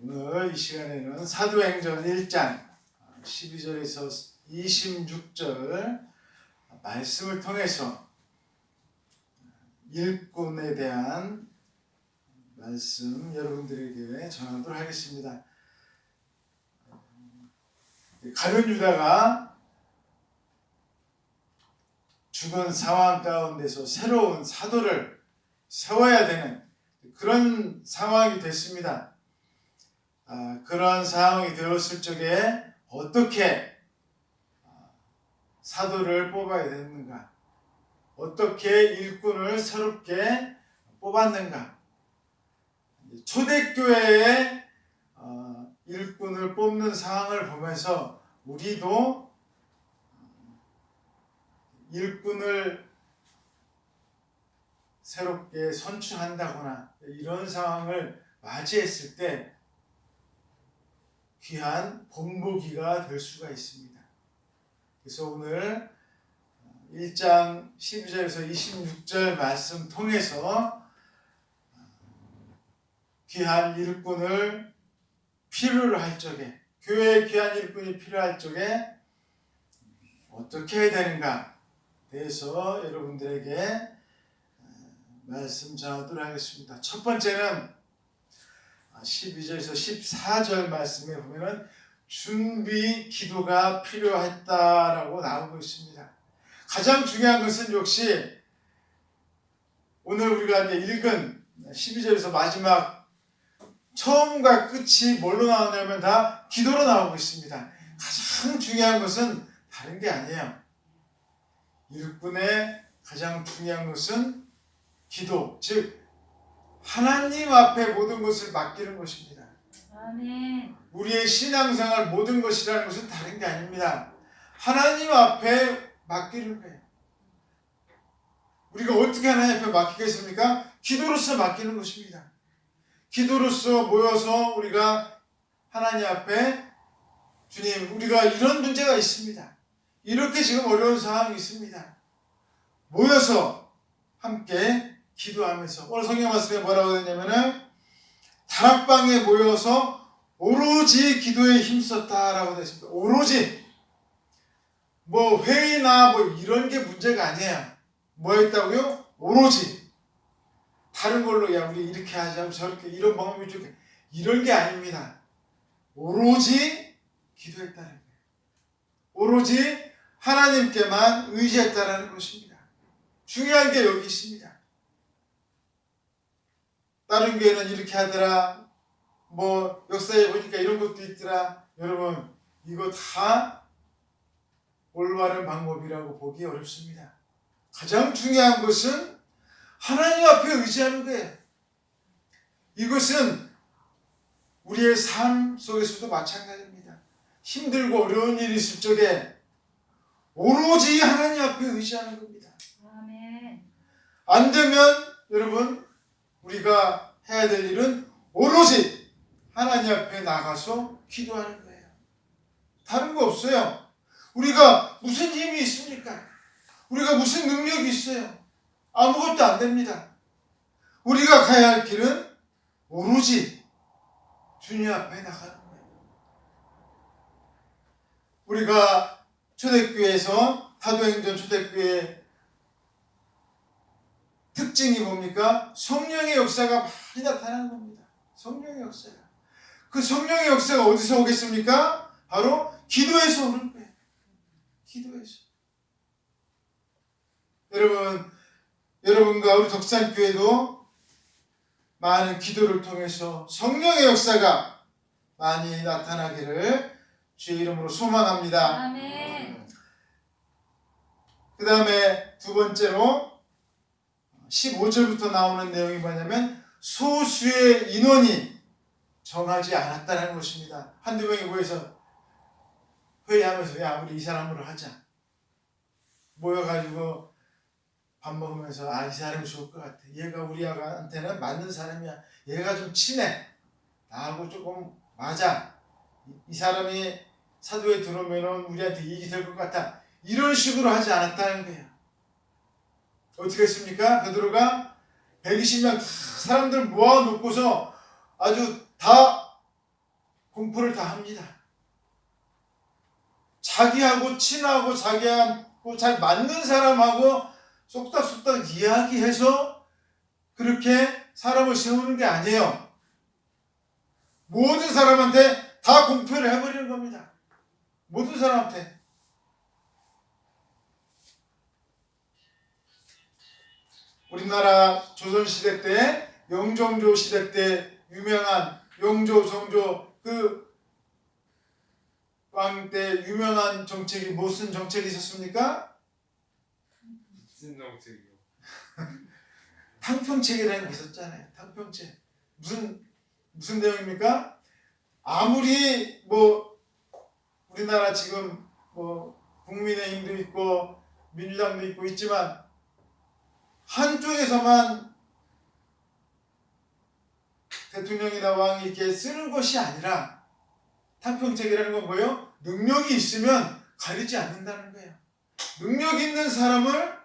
오늘 이 시간에는 사도행전 1장 12절에서 26절 말씀을 통해서 일꾼에 대한 말씀 여러분들에게 전하도록 하겠습니다. 가룟 유다가 죽은 상황 가운데서 새로운 사도를 세워야 되는 그런 상황이 됐습니다. 아, 그런 상황이 되었을 적에 어떻게 아, 사도를 뽑아야 되는가? 어떻게 일꾼을 새롭게 뽑았는가? 초대교회의 어, 일꾼을 뽑는 상황을 보면서 우리도 일꾼을 새롭게 선출한다거나 이런 상황을 맞이했을 때 귀한 본보기가 될 수가 있습니다. 그래서 오늘 1장 12절에서 26절 말씀 통해서 귀한 일꾼을 필요로 할 적에 교회에 귀한 일꾼이 필요할 적에 어떻게 해야 되는가 대해서 여러분들에게 말씀 전하도록 하겠습니다. 첫 번째는 12절에서 14절 말씀에 보면은 준비 기도가 필요했다라고 나오고 있습니다. 가장 중요한 것은 역시 오늘 우리가 읽은 12절에서 마지막 처음과 끝이 뭘로 나오냐면 다 기도로 나오고 있습니다. 가장 중요한 것은 다른 게 아니에요. 일꾼의 가장 중요한 것은 기도, 즉 하나님 앞에 모든 것을 맡기는 것입니다. 아멘. 우리의 신앙생활 모든 것이라는 것은 다른 게 아닙니다. 하나님 앞에 맡기는 거예요. 우리가 어떻게 하나님 앞에 맡기겠습니까? 기도로서 맡기는 것입니다. 기도로서 모여서 우리가 하나님 앞에 주님, 우리가 이런 문제가 있습니다. 이렇게 지금 어려운 상황이 있습니다. 모여서 함께 기도하면서 오늘 성경 말씀에 뭐라고 되냐면은 다락방에 모여서 오로지 기도에 힘썼다라고 되어 있습니다. 오로지 뭐 회의나 뭐 이런 게 문제가 아니에요. 뭐 했다고요? 오로지 다른 걸로 야 우리 이렇게 하자 저렇게 이런 방법이 좋게 이런 게 아닙니다. 오로지 기도했다는 거예요. 오로지 하나님께만 의지했다라는 것입니다. 중요한 게 여기 있습니다. 다른 교회는 이렇게 하더라. 뭐 역사에 보니까 이런 것도 있더라. 여러분 이거 다 올바른 방법이라고 보기 어렵습니다. 가장 중요한 것은 하나님 앞에 의지하는 거예요. 이것은 우리의 삶 속에서도 마찬가지입니다. 힘들고 어려운 일이 있을 적에 오로지 하나님 앞에 의지하는 겁니다. 아멘. 안 되면 여러분 우리가 해야 될 일은 오로지 하나님 앞에 나가서 기도하는 거예요. 다른 거 없어요. 우리가 무슨 힘이 있습니까? 우리가 무슨 능력이 있어요? 아무것도 안 됩니다. 우리가 가야 할 길은 오로지 주님 앞에 나가는 거예요. 우리가 초대교회에서 사도행전 초대교회 특징이 뭡니까? 성령의 역사가 많이 나타나는 겁니다. 성령의 역사가. 그 성령의 역사가 어디서 오겠습니까? 바로 기도에서 오는 거예요. 기도에서. 여러분, 여러분과 우리 덕산교회도 많은 기도를 통해서 성령의 역사가 많이 나타나기를 주의 이름으로 소망합니다. 그 다음에 두 번째로 15절부터 나오는 내용이 뭐냐면 소수의 인원이 정하지 않았다는 것입니다. 한두 명이 모여서 회의하면서 야 우리 이 사람으로 하자. 모여가지고 밥 먹으면서 아 이 사람이 좋을 것 같아. 얘가 우리 아가한테는 맞는 사람이야. 얘가 좀 친해. 나하고 조금 맞아. 이, 이 사람이 사도에 들어오면 우리한테 이익이 될 것 같아. 이런 식으로 하지 않았다는 거예요. 어떻게 했습니까? 베드로가 120명 다 사람들 모아놓고서 아주 다 합니다. 자기하고 친하고 자기하고 잘 맞는 사람하고 쏙닥쏙닥 이야기해서 그렇게 사람을 세우는 게 아니에요. 모든 사람한테 다 공표를 해버리는 겁니다. 모든 사람한테. 우리나라 조선시대 때 영종조 시대 때 유명한 영조 정조 그 왕 때 유명한 정책이 무슨 정책이 있었습니까? 무슨 정책이요? 탕평책이라는 게 있었잖아요. 탕평책. 무슨 무슨 내용입니까? 아무리 뭐 우리나라 지금 뭐 국민의힘도 있고 민주당도 있고 있지만 한쪽에서만 대통령이나 왕이 이렇게 쓰는 것이 아니라 탕평책이라는 건 뭐예요? 능력이 있으면 가리지 않는다는 거예요. 능력 있는 사람을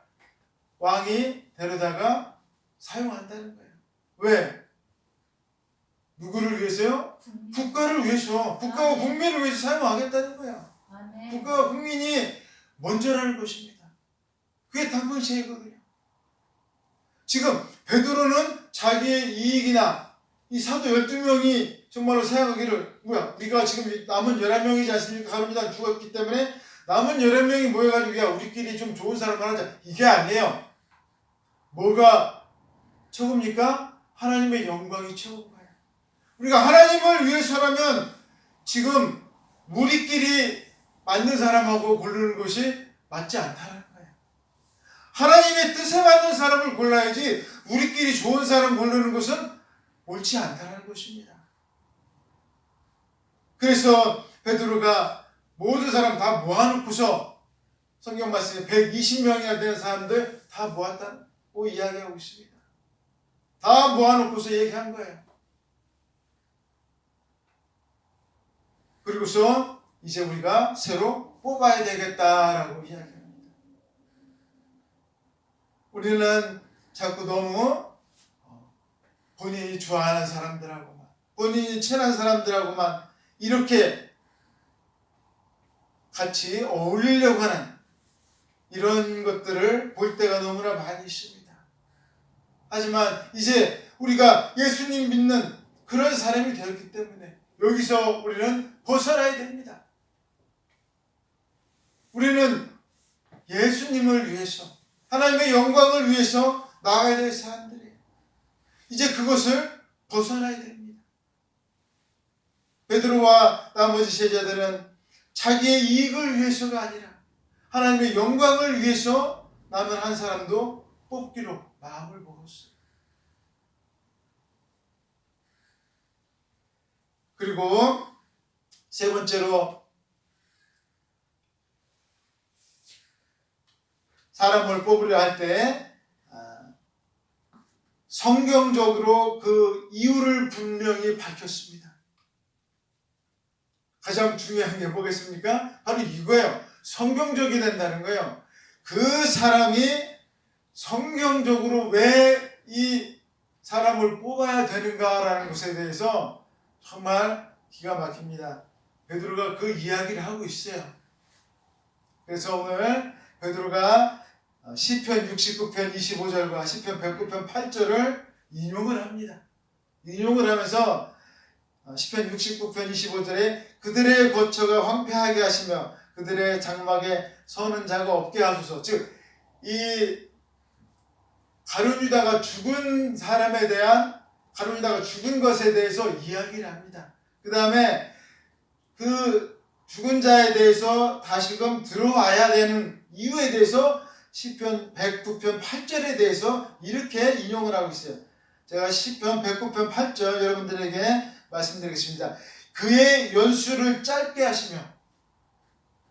왕이 데려다가 사용한다는 거예요. 왜? 누구를 위해서요? 국민. 국가를 위해서, 국가와 국민을 위해서 사용하겠다는 거야. 아멘. 국가와 국민이 먼저라는 것입니다. 그게 당근체이거든요. 지금 베드로는 자기의 이익이나 이 사도 12명이 정말로 생각하기를 뭐야 우리가 지금 남은 11명이지 않습니까? 가룟유다 죽었기 때문에 남은 11명이 모여가지고 야 우리끼리 좀 좋은 사람을 하자 이게 아니에요. 뭐가 최고입니까? 하나님의 영광이 최고인 거예요. 우리가 하나님을 위해서라면 지금 우리끼리 맞는 사람하고 고르는 것이 맞지 않다는. 하나님의 뜻에 맞는 사람을 골라야지 우리끼리 좋은 사람 고르는 것은 옳지 않다는 것입니다. 그래서 베드로가 모든 사람 다 모아놓고서 성경 말씀에 120명이나 되는 사람들 다 모았다고 이야기하고 있습니다. 다 모아놓고서 얘기한 거예요. 그리고서 이제 우리가 새로 뽑아야 되겠다라고 이야기합니다. 우리는 자꾸 너무 본인이 좋아하는 사람들하고만, 본인이 친한 사람들하고만 이렇게 같이 어울리려고 하는 이런 것들을 볼 때가 너무나 많이 있습니다. 하지만 이제 우리가 예수님 믿는 그런 사람이 되었기 때문에 여기서 우리는 벗어나야 됩니다. 우리는 예수님을 위해서 하나님의 영광을 위해서 나아가야 될 사람들이에요. 이제 그것을 벗어나야 됩니다. 베드로와 나머지 제자들은 자기의 이익을 위해서가 아니라 하나님의 영광을 위해서 남은 한 사람도 뽑기로 마음을 먹었어요. 그리고 세 번째로 사람을 뽑으려 할 때 성경적으로 그 이유를 분명히 밝혔습니다. 가장 중요한 게 뭐겠습니까? 바로 이거예요. 성경적이 된다는 거예요. 그 사람이 성경적으로 왜 이 사람을 뽑아야 되는가라는 것에 대해서 정말 기가 막힙니다. 베드로가 그 이야기를 하고 있어요. 그래서 오늘 베드로가 시편 69편 25절과 시편 109편 8절을 인용을 합니다. 인용을 하면서 시편 69편 25절에 그들의 거처가 황폐하게 하시며 그들의 장막에 서는 자가 없게 하소서. 즉 이 가룟 유다가 죽은 사람에 대한 가룟 유다가 죽은 것에 대해서 이야기를 합니다. 그 다음에 그 죽은 자에 대해서 다시금 들어와야 되는 이유에 대해서 시편 109편 8절에 대해서 이렇게 인용을 하고 있어요. 제가 시편 109편 8절 여러분들에게 말씀드리겠습니다. 그의 연수를 짧게 하시며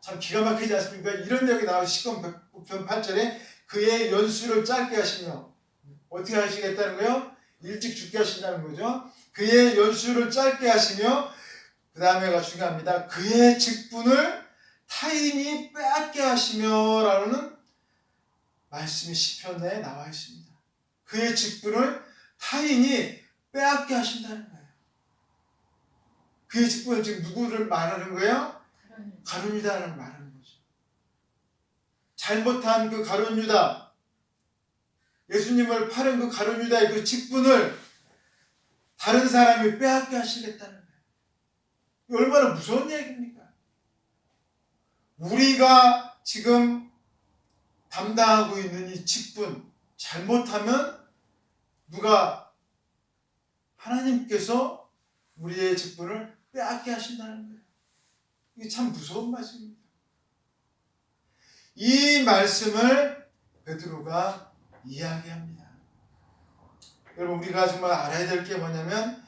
참 기가 막히지 않습니까? 이런 내용이 나와요. 시편 109편 8절에 그의 연수를 짧게 하시며 어떻게 하시겠다는 거요? 일찍 죽게 하신다는 거죠. 그의 연수를 짧게 하시며 그 다음에가 중요합니다. 그의 직분을 타인이 빼앗게 하시며라는 말씀이 시편에 나와 있습니다. 그의 직분을 타인이 빼앗게 하신다는 거예요. 그의 직분은 지금 누구를 말하는 거예요? 그런 가룟 유다를 말하는 거죠. 잘못한 그 가룟 유다, 예수님을 파는 그 가룟 유다의 그 직분을 다른 사람이 빼앗게 하시겠다는 거예요. 얼마나 무서운 얘기입니까? 우리가 지금 담당하고 있는 이 직분 잘못하면 누가 하나님께서 우리의 직분을 빼앗게 하신다는 거예요. 이게 참 무서운 말씀입니다. 이 말씀을 베드로가 이야기합니다. 여러분 우리가 정말 알아야 될 게 뭐냐면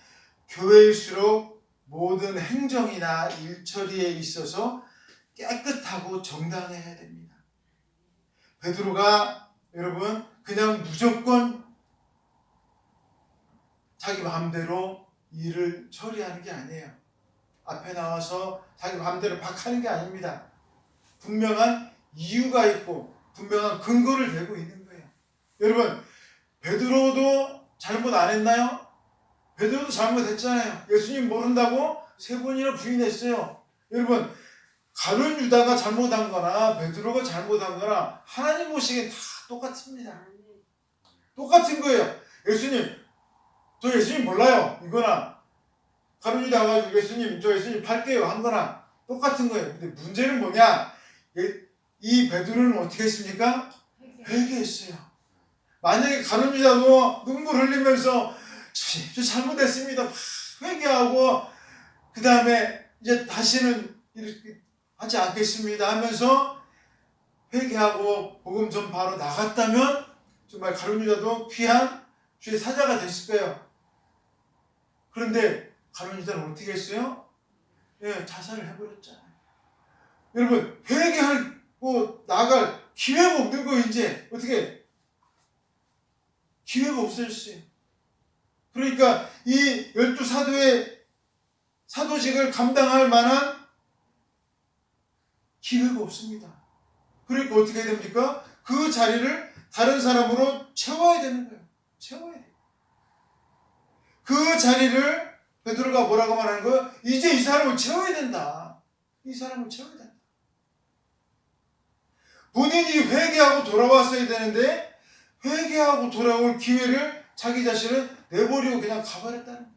교회일수록 모든 행정이나 일처리에 있어서 깨끗하고 정당해야 됩니다. 베드로가 여러분 그냥 무조건 자기 마음대로 일을 처리하는 게 아니에요. 앞에 나와서 자기 마음대로 막 하는 게 아닙니다. 분명한 이유가 있고 분명한 근거를 대고 있는 거예요. 여러분 베드로도 잘못 안 했나요? 베드로도 잘못했잖아요. 예수님 모른다고 세 번이나 부인했어요. 여러분 가룟 유다가 잘못한 거나 베드로가 잘못한 거나 하나님 보시기엔 다 똑같습니다. 똑같은 거예요. 예수님 저 예수님 몰라요. 이거나 가룟 유다 가지고 예수님 저 예수님 팔게요 한 거나 똑같은 거예요. 근데 문제는 뭐냐? 예- 이 베드로는 어떻게 했습니까? 회개. 회개했어요. 만약에 가룟 유다도 눈물 흘리면서 저 잘못했습니다. 막 회개하고 그 다음에 이제 다시는 이렇게 하지 않겠습니다 하면서 회개하고 복음 전파로 나갔다면 정말 가룟 유다도 귀한 주의 사자가 됐을 거예요. 그런데 가룟 유다는 어떻게 했어요? 예, 자살을 해버렸잖아요. 여러분 회개하고 나갈 기회가 없는 거 이제 어떻게 기회가 없어졌어요. 그러니까 이 열두 사도의 사도직을 감당할 만한 기회가 없습니다. 그러니까 어떻게 해야 됩니까? 그 자리를 다른 사람으로 채워야 되는 거예요. 채워야 돼요. 그 자리를 베드로가 뭐라고 말하는 거예요? 이제 이 사람을 채워야 된다. 이 사람을 채워야 된다. 본인이 회개하고 돌아왔어야 되는데 회개하고 돌아올 기회를 자기 자신을 내버리고 그냥 가버렸다는 거예요.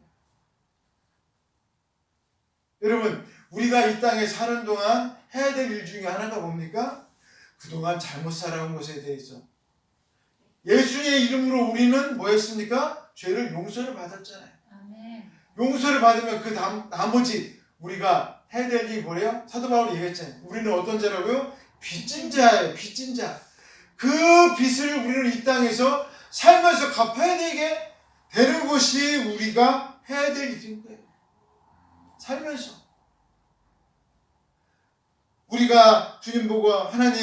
여러분, 우리가 이 땅에 사는 동안 해야 될 일 중에 하나가 뭡니까? 그동안 잘못 살아온 것에 대해서. 예수의 이름으로 우리는 뭐 했습니까? 죄를 용서를 받았잖아요. 용서를 받으면 그 다음, 나머지 우리가 해야 될 일이 뭐래요? 사도 바울이 얘기했잖아요. 우리는 어떤 자라고요? 빚진 자예요. 빚진 자. 그 빚을 우리는 이 땅에서 살면서 갚아야 되게 되는 것이 우리가 해야 될 일인 거예요. 살면서. 우리가 주님 보고 하나님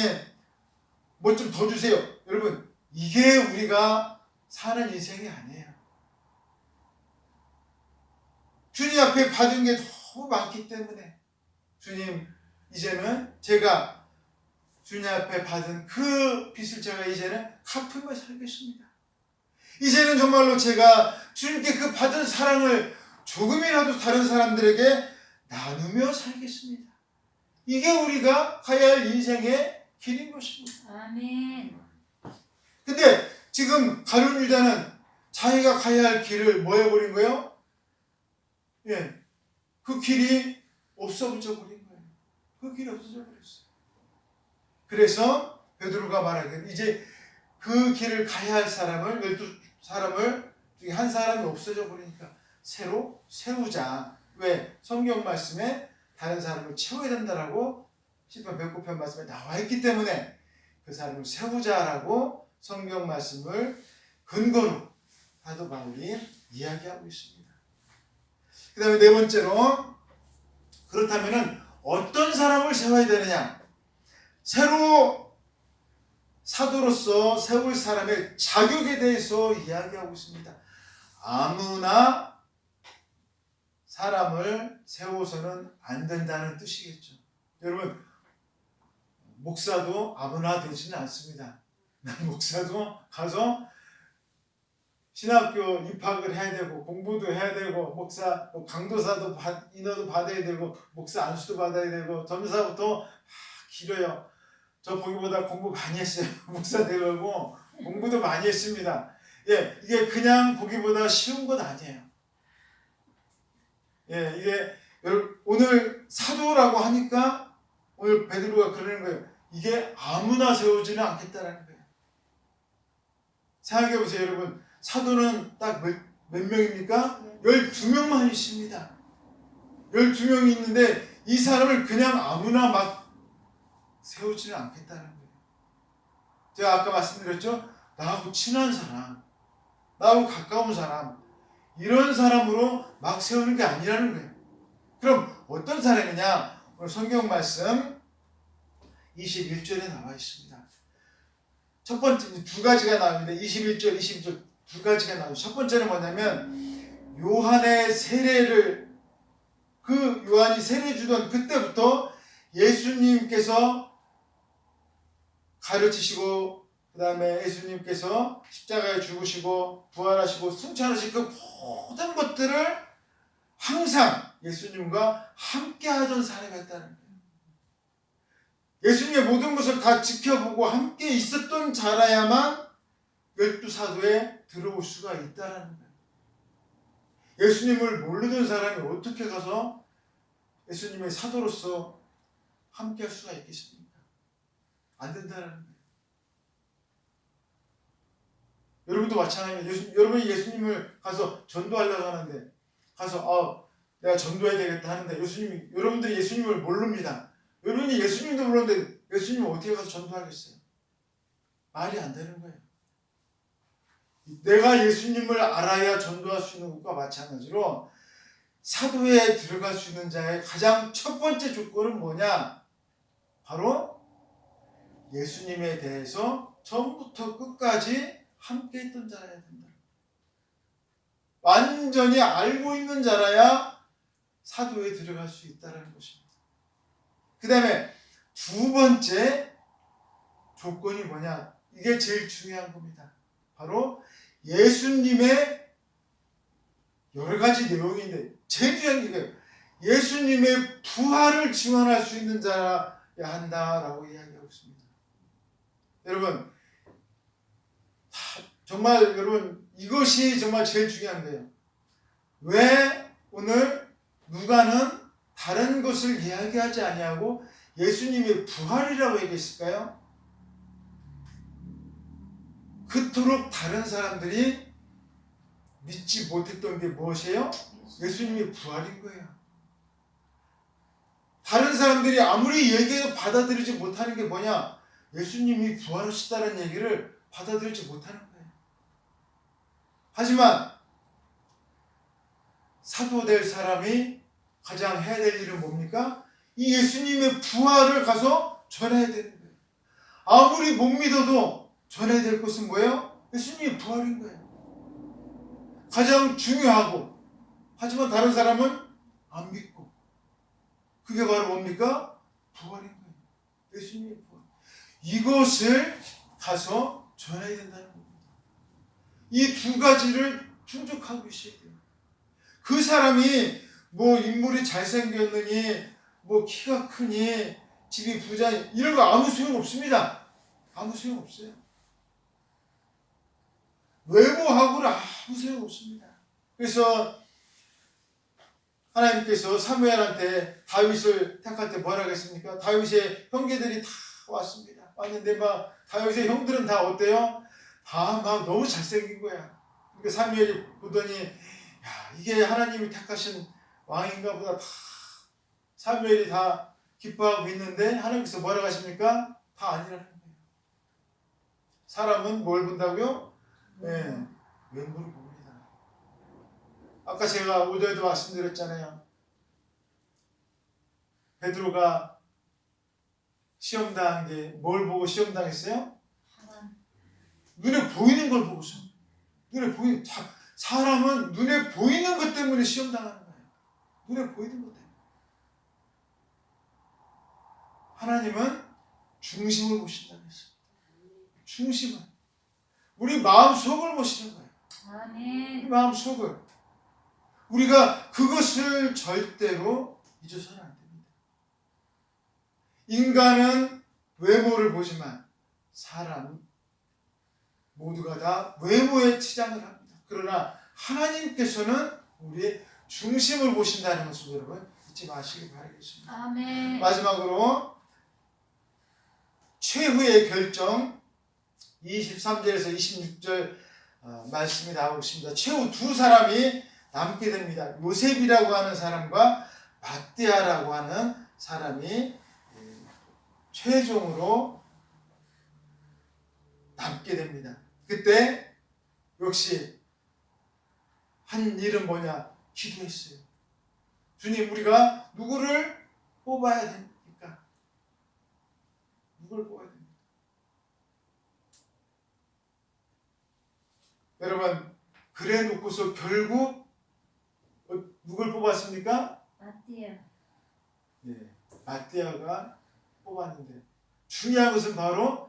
뭐 좀 더 주세요. 여러분, 이게 우리가 사는 인생이 아니에요. 주님 앞에 받은 게 너무 많기 때문에 주님 이제는 제가 주님 앞에 받은 그 빚을 제가 이제는 갚으며 살겠습니다. 이제는 정말로 제가 주님께 그 받은 사랑을 조금이라도 다른 사람들에게 나누며 살겠습니다. 이게 우리가 가야 할 인생의 길인 것입니다. 아멘. 근데 지금 가룟 유다는 자기가 가야 할 길을 뭐 해버린 거예요? 예, 그 길이 없어져 버린 거예요. 그 길이 없어져 버렸어요. 그래서 베드로가 말하기를 이제 그 길을 가야 할 사람을 열두 사람을 중에 한 사람이 없어져 버리니까 새로 세우자. 왜 성경 말씀에 다른 사람을 채워야 된다라고 시편 109편 말씀에 나와 있기 때문에 그 사람을 세우자라고 성경 말씀을 근거로 사도 바울이 이야기하고 있습니다. 그 다음에 네 번째로 그렇다면은 어떤 사람을 세워야 되느냐? 새로 사도로서 세울 사람의 자격에 대해서 이야기하고 있습니다. 아무나 사람을 세워서는 안 된다는 뜻이겠죠. 여러분, 목사도 아무나 되지는 않습니다. 난 목사도 가서 신학교 입학을 해야 되고 공부도 해야 되고 목사 뭐 강도사도 받, 인허도 받아야 되고 목사 안수도 받아야 되고 점사부터 아, 길어요. 저 보기보다 공부 많이 했어요. 목사 되려고 공부도 많이 했습니다. 예, 이게 그냥 보기보다 쉬운 건 아니에요. 예, 이게 오늘 사도라고 하니까 오늘 베드로가 그러는 거예요. 이게 아무나 세우지는 않겠다라는 거예요. 생각해 보세요, 여러분. 사도는 딱몇 명입니까? 12명만 있습니다. 12명이 있는데 이 사람을 그냥 아무나 막 세우지는 않겠다는 거예요. 제가 아까 말씀드렸죠? 나하고 친한 사람, 나하고 가까운 사람, 이런 사람으로 막 세우는 게 아니라는 거예요. 그럼 어떤 사람이냐? 오늘 성경 말씀 21절에 나와 있습니다. 첫 번째 두 가지가 나오는데 21절, 22절 두 가지가 나오죠. 첫 번째는 뭐냐면 요한의 세례를 그 요한이 세례 주던 그때부터 예수님께서 가르치시고 그 다음에 예수님께서 십자가에 죽으시고 부활하시고 승천하신 그 모든 것들을 항상 예수님과 함께 하던 사람이었다는 거예요. 예수님의 모든 것을 다 지켜보고 함께 있었던 자라야만 열두 사도에 들어올 수가 있다라는 거예요. 예수님을 모르는 사람이 어떻게 가서 예수님의 사도로서 함께 할 수가 있겠습니까? 안 된다라는 거예요. 여러분도 마찬가지예요. 예수, 여러분이 예수님을 가서 전도하려고 하는데 가서 아 내가 전도해야 되겠다 하는데 예수님이 여러분들이 예수님을 모릅니다. 여러분이 예수님도 모르는데 예수님을 어떻게 가서 전도하겠어요? 말이 안 되는 거예요. 내가 예수님을 알아야 전도할 수 있는 것과 마찬가지로 사도에 들어갈 수 있는 자의 가장 첫 번째 조건은 뭐냐? 바로 예수님에 대해서 처음부터 끝까지 함께 있던 자라야 된다. 완전히 알고 있는 자라야 사도에 들어갈 수 있다는 것입니다. 그 다음에 두 번째 조건이 뭐냐? 이게 제일 중요한 겁니다. 바로 예수님의 여러 가지 내용인데 제일 중요한 게. 예수님의 부활을 증언할 수 있는 자라야 한다라고 이야기하고 있습니다. 여러분 다- 정말 여러분 이것이 정말 제일 중요한 거예요. 왜 오늘 누가는 다른 것을 이야기하지 아니하고 예수님의 부활이라고 얘기했을까요? 그토록 다른 사람들이 믿지 못했던 게 무엇이에요? 예수님의 부활인 거예요. 다른 사람들이 아무리 얘기해도 받아들이지 못하는 게 뭐냐? 예수님이 부활하셨다는 얘기를 받아들이지 못하는 거예요. 하지만 사도 될 사람이 가장 해야 될 일은 뭡니까? 이 예수님의 부활을 가서 전해야 되는 거예요. 아무리 못 믿어도 전해야 될 것은 뭐예요? 예수님의 부활인 거예요. 가장 중요하고 하지만 다른 사람은 안 믿고 그게 바로 뭡니까? 부활인 거예요. 예수님의 부활. 이것을 가서 전해야 된다는 겁니다. 이 두 가지를 충족하고 돼요. 그 사람이 뭐 인물이 잘생겼느니 뭐 키가 크니 집이 부자니 이런 거 아무 소용 없습니다. 아무 소용 없어요. 외모하고는 아무 소용 없습니다. 그래서 하나님께서 사무엘한테 다윗을 택할 때 뭐라고 했습니까? 다윗의 형제들이 다 왔습니다. 왔는데 막 다윗의 형들은 다 어때요? 다 막 너무 잘생긴 거야. 그러니까 사무엘이 보더니 야 이게 하나님이 택하신 왕인가 보다 다 사무엘이 다 기뻐하고 있는데 하나님께서 뭐라고 하십니까? 다 아니라는 거예요. 사람은 뭘 본다고요? 네, 외모를 봅니다. 아까 제가 오전에도 말씀드렸잖아요. 베드로가 시험 당한 게 뭘 보고 시험 당했어요? 눈에 보이는 걸 보고서. 눈에 보이는 자, 사람은 눈에 보이는 것 때문에 시험 당하는 거예요. 눈에 보이는 것 때문에. 하나님은 중심을 보신다고 했어요. 중심을. 우리 마음 속을 보시는 거예요. 이 아멘. 마음 속을 우리가 그것을 절대로 잊어서는 안 됩니다. 인간은 외모를 보지만 사람 모두가 다 외모에 치장을 합니다. 그러나 하나님께서는 우리의 중심을 보신다는 것을 여러분 잊지 마시기 바라겠습니다. 아멘. 마지막으로 최후의 결정 23절에서 26절 어, 말씀이 나오고 있습니다. 최후 두 사람이 남게 됩니다. 요셉이라고 하는 사람과 마띠아라고 하는 사람이 예, 최종으로 남게 됩니다. 그때 역시 한 일은 뭐냐? 기도했어요. 주님, 우리가 누구를 뽑아야 됩니까? 누굴 뽑아야 됩니까? 여러분, 그래 놓고서 결국 어, 누굴 뽑았습니까? 마띠아. 네, 마띠아가 뽑았는데 중요한 것은 바로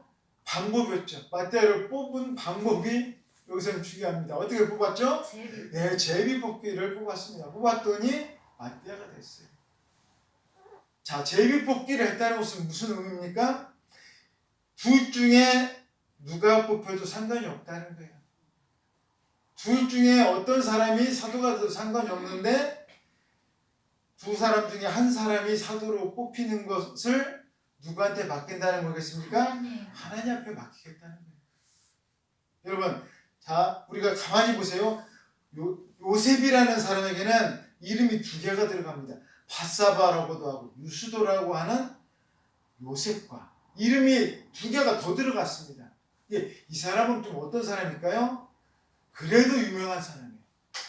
방법이었죠. 마띠아를 뽑은 방법이 여기서는 중요합니다. 어떻게 뽑았죠? 제비. 네, 제비 뽑기를 뽑았습니다. 뽑았더니 마띠아가 됐어요. 자, 제비 뽑기를 했다는 것은 무슨 의미입니까? 둘 중에 누가 뽑혀도 상관이 없다는 거예요. 둘 중에 어떤 사람이 사도가 돼도 상관이 없는데 두 사람 중에 한 사람이 사도로 뽑히는 것을 누구한테 맡긴다는 거겠습니까? 하나님. 하나님 앞에 맡기겠다는 거예요. 여러분, 자, 우리가 가만히 보세요. 요, 요셉이라는 사람에게는 이름이 두 개가 들어갑니다. 바사바라고도 하고 유수도라고 하는 요셉과 이름이 두 개가 더 들어갔습니다. 이게 이 사람은 좀 어떤 사람일까요? 그래도 유명한 사람이에요.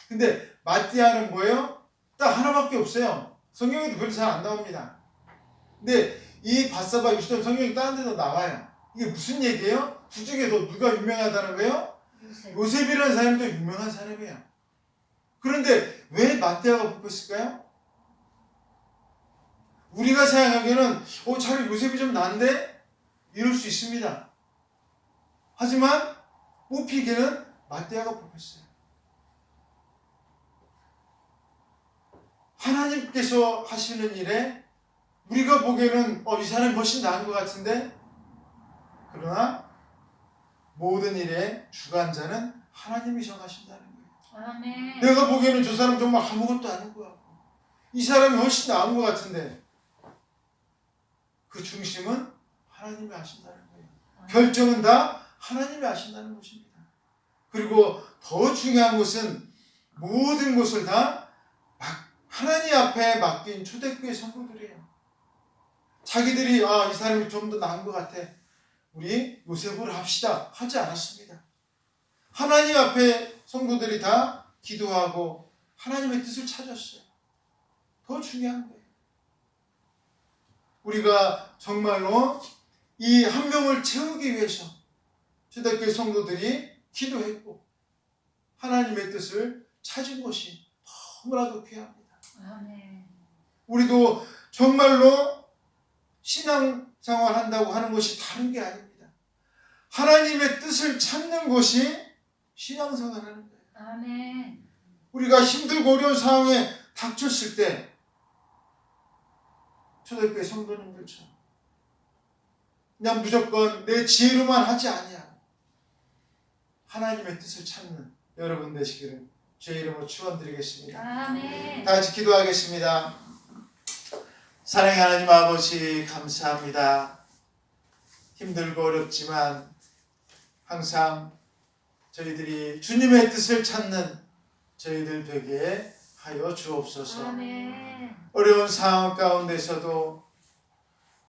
근데 마띠아는 뭐예요? 딱 하나밖에 없어요. 성경에도 별로 잘 안 나옵니다. 근데 이 바사바 유수도 성경이 다른 데도 나와요. 이게 무슨 얘기예요? 두 중에 더 누가 유명하다는 거예요? 요셉. 요셉이라는 사람도 유명한 사람이에요. 그런데 왜 마태아가 뽑혔을까요? 우리가 생각하기에는 어 차라리 요셉이 좀 난데 이럴 수 있습니다. 하지만 뽑히기는 마태아가 뽑혔어요. 하나님께서 하시는 일에 우리가 보기에는 어, 이 사람이 훨씬 나은 것 같은데 그러나 모든 일의 주관자는 하나님이 정하신다는 거예요. 아멘. 내가 보기에는 저 사람 정말 아무것도 아닌 것 같고 이 사람이 훨씬 나은 것 같은데 그 중심은 하나님이 하신다는 거예요. 결정은 다 하나님이 하신다는 것입니다. 그리고 더 중요한 것은 모든 것을 다 막- 하나님 앞에 맡긴 초대교회 성도들이에요. 자기들이 아 이 사람이 좀 더 나은 것 같아. 우리 요셉으로 합시다 하지 않았습니다. 하나님 앞에 성도들이 다 기도하고 하나님의 뜻을 찾았어요. 더 중요한 거예요. 우리가 정말로 이 한 명을 채우기 위해서 초대교회 성도들이 기도했고 하나님의 뜻을 찾은 것이 너무나도 귀합니다. 아멘. 우리도 정말로 신앙생활 한다고 하는 것이 다른 게 아닙니다. 하나님의 뜻을 찾는 것이 신앙생활 하는 거예요. 아멘. 우리가 힘들고 어려운 상황에 닥쳤을 때 초대교회 성도님들처럼 그냥 무조건 내 지혜로만 하지 아니하고 하나님의 뜻을 찾는 여러분 되시기를 주의 이름으로 축원드리겠습니다. 아멘. 다 같이 기도하겠습니다. 사랑의 하나님 아버지 감사합니다. 힘들고 어렵지만 항상 저희들이 주님의 뜻을 찾는 저희들 되게 하여 주옵소서. 아멘. 어려운 상황 가운데서도